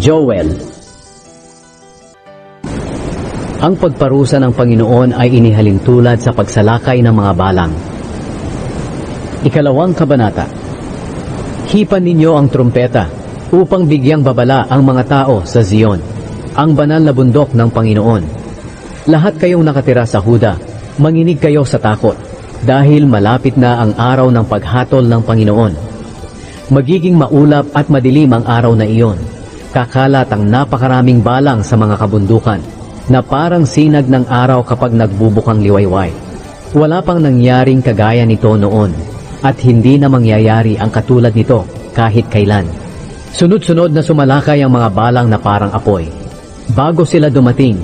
Joel Ang pagparusa ng Panginoon ay inihalin tulad sa pagsalakay ng mga balang. Ikalawang kabanata Hipan ninyo ang trumpeta upang bigyang babala ang mga tao sa Zion, ang banal na bundok ng Panginoon. Lahat kayong nakatira sa Huda, manginig kayo sa takot, dahil malapit na ang araw ng paghatol ng Panginoon. Magiging maulap at madilim ang araw na iyon. Kakalat ang napakaraming balang sa mga kabundukan, na parang sinag ng araw kapag nagbubukang liwayway. Wala pang nangyaring kagaya nito noon, at hindi na mangyayari ang katulad nito kahit kailan. Sunod-sunod na sumalakay ang mga balang na parang apoy. Bago sila dumating,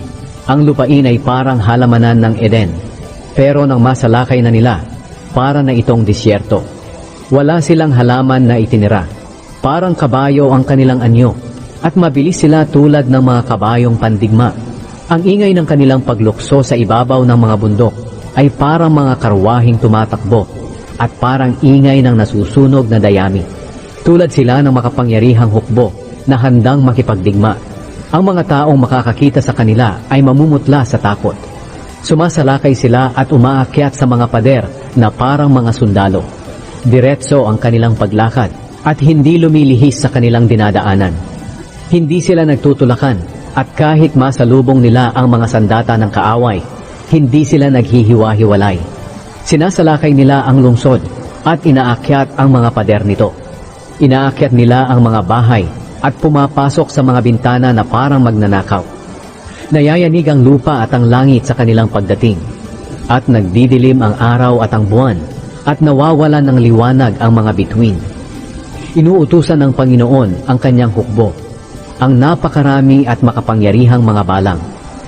ang lupain ay parang halamanan ng Eden. Pero nang masalakay na nila, para na itong disyerto. Wala silang halaman na itinira. Parang kabayo ang kanilang anyo, at mabilis sila tulad ng mga kabayong pandigma. Ang ingay ng kanilang paglukso sa ibabaw ng mga bundok ay parang mga karwahing tumatakbo at parang ingay ng nasusunog na dayami. Tulad sila ng makapangyarihang hukbo na handang makipagdigma. Ang mga taong makakakita sa kanila ay mamumutla sa takot. Sumasalakay sila at umaakyat sa mga pader na parang mga sundalo. Diretso ang kanilang paglakad at hindi lumilihis sa kanilang dinadaanan. Hindi sila nagtutulakan at kahit masalubong nila ang mga sandata ng kaaway, hindi sila naghihiwa-hiwalay. Sinasalakay nila ang lungsod at inaakyat ang mga pader nito. Inaakyat nila ang mga bahay at pumapasok sa mga bintana na parang magnanakaw. Nayayanig ang lupa at ang langit sa kanilang pagdating. At nagdidilim ang araw at ang buwan at nawawalan ng liwanag ang mga bituin. Inuutusan ng Panginoon ang kanyang hukbo, ang napakarami at makapangyarihang mga balang,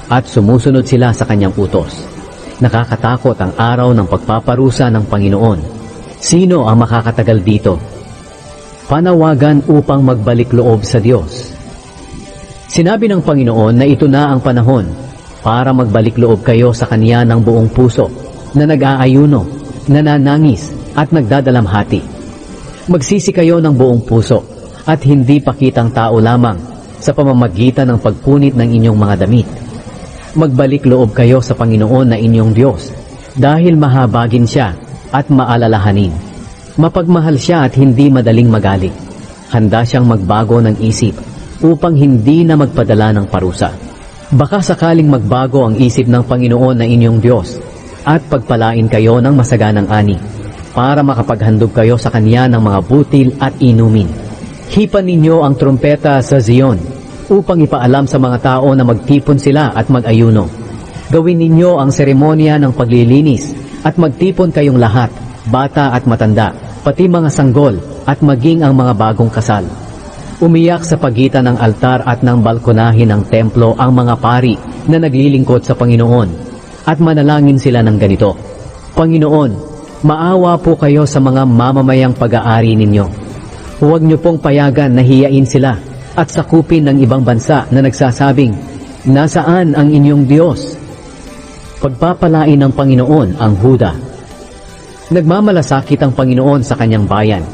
at sumusunod sila sa kanyang utos. Nakakatakot ang araw ng pagpaparusa ng Panginoon. Sino ang makakatagal dito? Panawagan upang magbalik loob sa Diyos. Sinabi ng Panginoon na ito na ang panahon para magbalik loob kayo sa Kanya ng buong puso, na nag-aayuno, nananangis, at nagdadalamhati. Magsisi kayo ng buong puso, at hindi pakitang tao lamang sa pamamagitan ng pagpunit ng inyong mga damit. Magbalik loob kayo sa Panginoon na inyong Diyos, dahil mahabagin siya at maalalahanin. Mapagmahal siya at hindi madaling magalit. Handa siyang magbago ng isip upang hindi na magpadala ng parusa. Baka sakaling magbago ang isip ng Panginoon na inyong Diyos at pagpalain kayo ng masaganang ani para makapaghandog kayo sa Kanya ng mga butil at inumin. Hipan ninyo ang trumpeta sa Zion upang ipaalam sa mga tao na magtipon sila at mag-ayuno. Gawin ninyo ang seremonya ng paglilinis at magtipon kayong lahat, bata at matanda, pati mga sanggol at maging ang mga bagong kasal. Umiyak sa pagitan ng altar at ng balkonahin ng templo ang mga pari na naglilingkod sa Panginoon at manalangin sila ng ganito. Panginoon, maawa po kayo sa mga mamamayang pag-aari ninyo. Huwag niyo pong payagan na hiyain sila at sakupin ng ibang bansa na nagsasabing, Nasaan ang inyong Diyos? Pagpapalain ng Panginoon ang Huda. Nagmamalasakit ang Panginoon sa kanyang bayan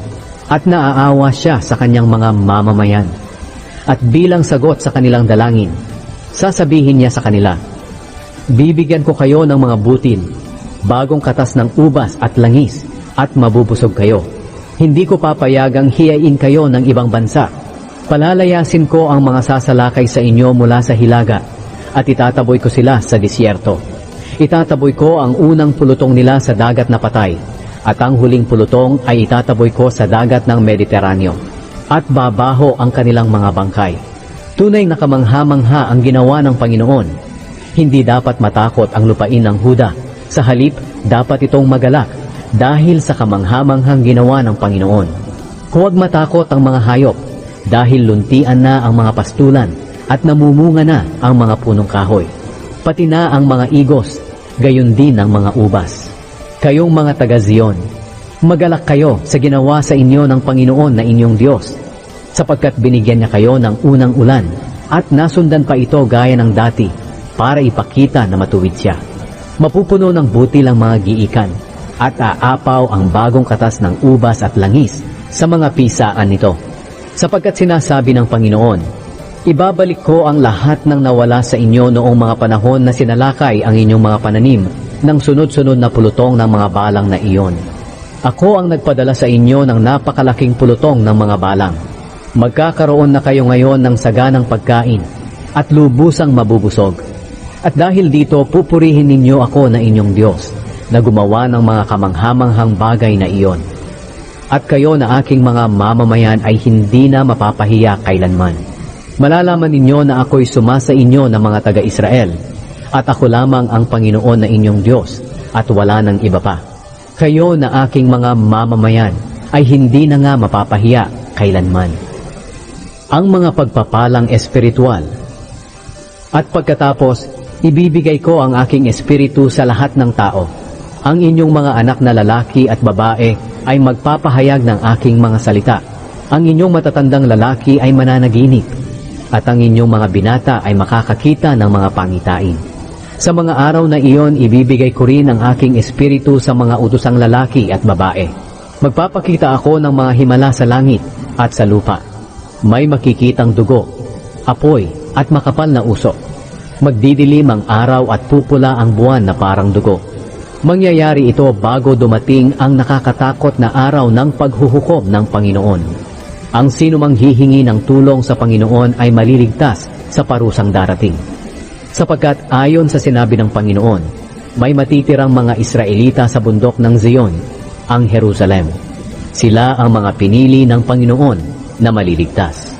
at naaawa siya sa kanyang mga mamamayan. At bilang sagot sa kanilang dalangin, sasabihin niya sa kanila, Bibigyan ko kayo ng mga butil, bagong katas ng ubas at langis, at mabubusog kayo. Hindi ko papayagang hiyain kayo ng ibang bansa. Palalayasin ko ang mga sasalakay sa inyo mula sa hilaga, at itataboy ko sila sa disyerto. Itataboy ko ang unang pulutong nila sa dagat na patay, at ang huling pulutong ay itataboy ko sa dagat ng Mediteraneo. At babaho ang kanilang mga bangkay. Tunay na kamangha-mangha ang ginawa ng Panginoon. Hindi dapat matakot ang lupain ng Huda. Sa halip, dapat itong magalak dahil sa kamangha-manghang ginawa ng Panginoon. Huwag matakot ang mga hayop dahil luntian na ang mga pastulan at namumunga na ang mga punong kahoy. Pati na ang mga igos, gayon din ang mga ubas. Kayong mga taga-Zion, magalak kayo sa ginawa sa inyo ng Panginoon na inyong Diyos, sapagkat binigyan niya kayo ng unang ulan at nasundan pa ito gaya ng dati para ipakita na matuwid siya. Mapupuno ng butil ang mga giikan at aapaw ang bagong katas ng ubas at langis sa mga pisaan nito. Sapagkat sinasabi ng Panginoon, Ibabalik ko ang lahat ng nawala sa inyo noong mga panahon na sinalakay ang inyong mga pananim ng sunod-sunod na pulutong ng mga balang na iyon. Ako ang nagpadala sa inyo ng napakalaking pulutong ng mga balang. Magkakaroon na kayo ngayon ng saganang pagkain at lubusang mabubusog. At dahil dito pupurihin ninyo ako na inyong Diyos na gumawa ng mga kamanghamanghang bagay na iyon. At kayo na aking mga mamamayan ay hindi na mapapahiya kailanman. Malalaman ninyo na ako'y sumasa inyo ng mga taga-Israel at ako lamang ang Panginoon na inyong Diyos at wala ng iba pa. Kayo na aking mga mamamayan ay hindi na nga mapapahiya kailanman. Ang mga pagpapalang espiritual at pagkatapos, ibibigay ko ang aking espiritu sa lahat ng tao. Ang inyong mga anak na lalaki at babae ay magpapahayag ng aking mga salita. Ang inyong matatandang lalaki ay mananaginip. At ang inyong mga binata ay makakakita ng mga pangitain. Sa mga araw na iyon, ibibigay ko rin ang aking espiritu sa mga utusang lalaki at babae. Magpapakita ako ng mga himala sa langit at sa lupa. May makikitang dugo, apoy at makapal na usok. Magdidilim ang araw at pupula ang buwan na parang dugo. Mangyayari ito bago dumating ang nakakatakot na araw ng paghuhukom ng Panginoon. Ang sino mang hihingi ng tulong sa Panginoon ay maliligtas sa parusang darating. Sapagkat ayon sa sinabi ng Panginoon, may matitirang mga Israelita sa bundok ng Zion, ang Jerusalem. Sila ang mga pinili ng Panginoon na maliligtas.